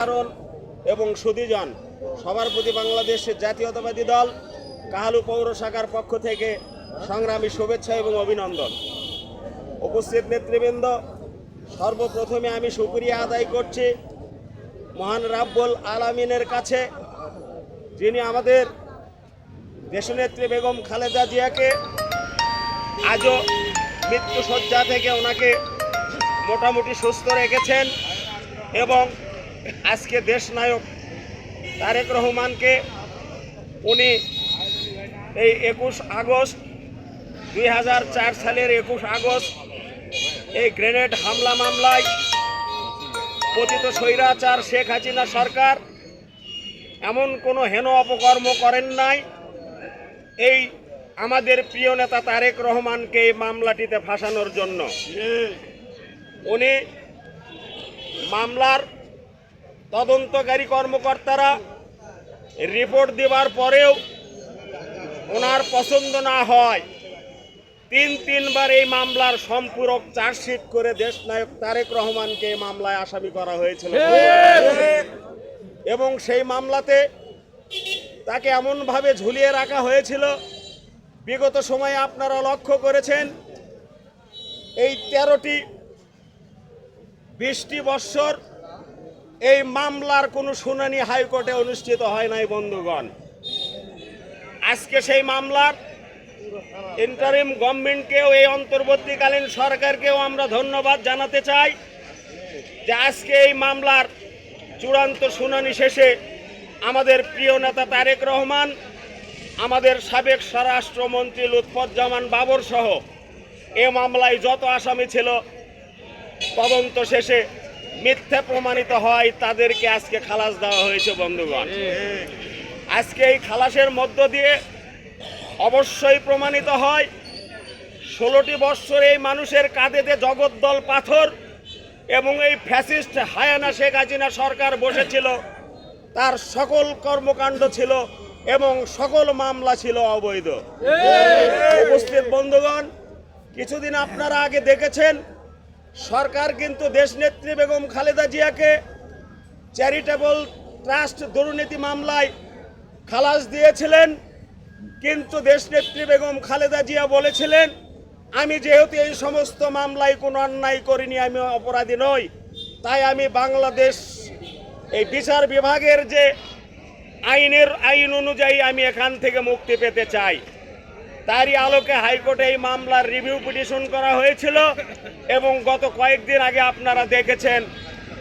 কারণ এবং সুদীজন, সবার প্রতি বাংলাদেশ জাতীয়তাবাদী দল কাহালু পৌর শাখার পক্ষ থেকে সংগ্রামী শুভেচ্ছা এবং অভিনন্দন। উপস্থিত নেতৃবৃন্দ, সর্বপ্রথমে আমি সুক্রিয়া আদায় করছি মহান রাব্বুল আলামিনের কাছে, যিনি আমাদের দেশনেত্রী বেগম খালেদা জিয়াকে আজও মৃত্যুসজ্জা থেকে ওনাকে মোটামুটি সুস্থ রেখেছেন এবং আজকে দেশনায়ক তারেক রহমানকে উনি এই একুশ আগস্ট, দুই হাজার চার সালের একুশ আগস্ট এই গ্রেনেড হামলা মামলায় পতিত স্বৈরাচার শেখ হাসিনা সরকার এমন কোনো হেন অপকর্ম করেন নাই। এই আমাদের প্রিয় নেতা তারেক রহমানকে এই মামলাটিতে ফাঁসানোর জন্য। উনি মামলার তদন্তকারী কর্মকর্তারা রিপোর্ট দেওয়ার পরেও ওনার পছন্দ না হয়। তিন তিনবার এই মামলার সম্পূরক চার্জশিট করে দেশনায়ক তারেক রহমানকে মামলায় আসামি করা হয়েছিল। এবং সেই মামলাতে তাকে এমনভাবে ঝুলিয়ে রাখা হয়েছিল, বিগত সময়ে আপনারা লক্ষ্য করেছেন, এই তেরোটি বিশটি বৎসর এই মামলার কোনো শুনানি হাইকোর্টে অনুষ্ঠিত হয় নাই, বন্ধুগণ। আজকে সেই মামলার ইন্টারিম গভর্নমেন্টকেও এই অন্তর্বর্তীকালীন সরকারকেও আমরা ধন্যবাদ জানাতে চাই যে আজকে এই মামলার চূড়ান্ত শুনানি শেষে আমাদের প্রিয় নেতা তারেক রহমান, আমাদের সাবেক স্বরাষ্ট্রমন্ত্রী লুৎফুজ্জামান বাবর সহ এ মামলায় যত আসামি ছিল, তদন্ত শেষে মিথ্যে প্রমাণিত হয় তাদেরকে আজকে খালাস দেওয়া হয়েছে বন্ধুগণ। আজকে এই খালাসের মধ্য দিয়ে অবশ্যই প্রমাণিত হয় ষোলোটি বৎসর এই মানুষের কাঁধেতে জগদ্দল পাথর এবং এই ফ্যাসিস্ট হায়ানা শেখ হাসিনা সরকার বসেছিল তার সকল কর্মকাণ্ড ছিল এবং সকল মামলা ছিল অবৈধ। উপস্থিত বন্ধুগণ কিছুদিন আপনারা আগে দেখেছেন সরকার কিন্তু দেশনেত্রী বেগম খালেদা জিয়াকে চ্যারিটেবল ট্রাস্ট দুর্নীতি মামলায় খালাস দিয়েছিলেন, কিন্তু দেশনেত্রী বেগম খালেদা জিয়া বলেছিলেন, আমি যেহেতু এই সমস্ত মামলায় কোনো অন্যায় করিনি, আমি অপরাধী নই। তাই আমি বাংলাদেশ, এই বিচার বিভাগের যে আইনের আইন অনুযায়ী আমি এখান থেকে মুক্তি পেতে চাই। তারই আলোকে হাইকোর্টে এই মামলার রিভিউ পিটিশন করা হয়েছিল এবং গত কয়েকদিন আগে আপনারা দেখেছেন,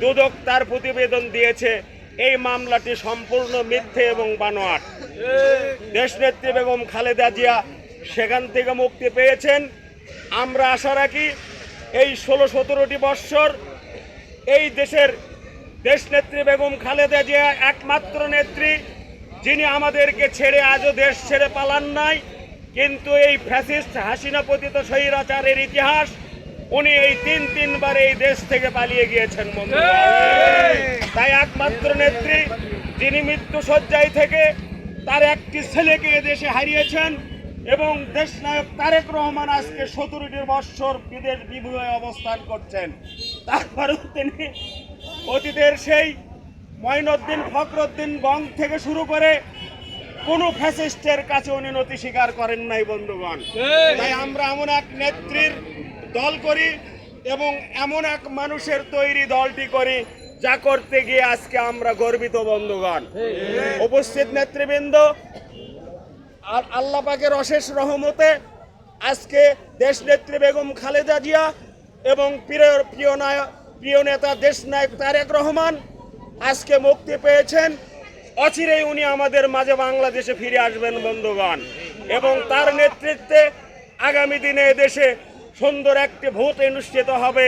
দুদক তার প্রতিবেদন দিয়েছে, এই মামলাটি সম্পূর্ণ মিথ্যে এবং বানোয়াট। দেশনেত্রী বেগম খালেদা জিয়া সেখান থেকে মুক্তি পেয়েছেন। আমরা আশা রাখি এই ষোলো সতেরোটি বৎসর এই দেশের দেশনেত্রী বেগম খালেদা জিয়া একমাত্র নেত্রী, যিনি আমাদেরকে ছেড়ে আজও দেশ ছেড়ে পালান নাই। কিন্তু এই ফ্যাসিস্ট হাসিনা পতিত স্বৈরাচারের ইতিহাস উনি এই তিন তিনবার এই দেশ থেকে পালিয়ে গিয়েছেন বন্ধু। তাই একমাত্র নেত্রী যিনি মৃত্যু সজ্জায় থেকে তার একটি ছেলেকে দেশে হারিয়েছেন এবং দেশ নায়ক তারেক রহমান আজকে সতেরোটি বৎসর বিদেশ বিভূয়ে অবস্থান করছেন। তারপরেও তিনি অতীতের সেই মঈনুদ্দিন ফখরুদ্দিন বং থেকে শুরু করে কোনো ফ্যাসিস্টের কাছে উনি নথি স্বীকার করেন নাই বন্ধুগণ। তাই আমরা এমন এক নেত্রীর দল করি এবং এমন এক মানুষের তৈরি দলটি করি যা করতে গিয়ে আজকে আমরা গর্বিত বন্ধুগণ। উপস্থিত নেতৃবৃন্দ আর আল্লাহ পাকের অশেষ রহমতে আজকে দেশ নেত্রী বেগম খালেদা জিয়া এবং প্রিয় প্রিয় নায়ক প্রিয় নেতা দেশ নায়ক তারেক রহমান আজকে মুক্তি পেয়েছেন। অচিরেই উনি আমাদের মাঝে বাংলাদেশে ফিরে আসবেন, বন্ধুগণ। এবং তার নেতৃত্বে আগামী দিনে দেশে সুন্দর একটি ভূত অনুষ্ঠিত হবে।